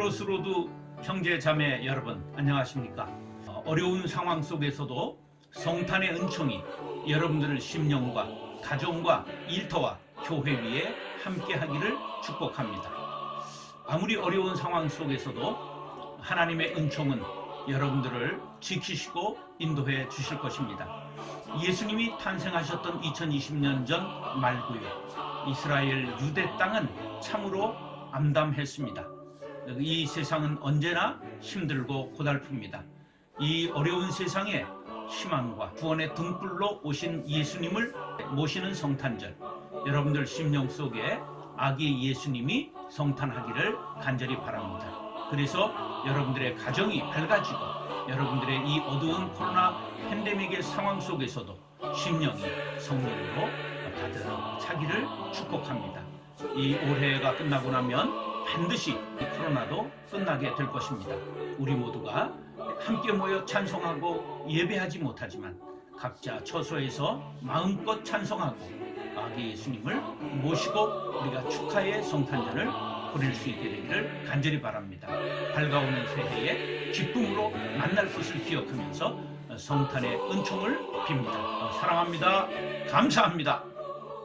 크로스로드 형제 자매 여러분 안녕하십니까? 어, 어려운 상황 속에서도 성탄의 은총이 여러분들의 심령과 가정과 일터와 교회 위에 함께하기를 축복합니다. 아무리 어려운 상황 속에서도 하나님의 은총은 여러분들을 지키시고 인도해 주실 것입니다. 예수님이 탄생하셨던 2020년 전 말고요. 이스라엘 유대 땅은 참으로 암담했습니다. 이 세상은 언제나 힘들고 고달픕니다. 이 어려운 세상에 희망과 구원의 등불로 오신 예수님을 모시는 성탄절. 여러분들 심령 속에 아기 예수님이 성탄하기를 간절히 바랍니다. 그래서 여러분들의 가정이 밝아지고 여러분들의 이 어두운 코로나 팬데믹의 상황 속에서도 심령이 성령으로 가득 차기를 축복합니다. 이 올해가 끝나고 나면 반드시 이 코로나도 끝나게 될 것입니다. 우리 모두가 함께 모여 찬송하고 예배하지 못하지만 각자 처소에서 마음껏 찬송하고 아기 예수님을 모시고 우리가 축하의 성탄절을 보낼 수 있게 되기를 간절히 바랍니다. 밝아오는 새해에 기쁨으로 만날 것을 기억하면서 성탄의 은총을 빕니다. 사랑합니다. 감사합니다.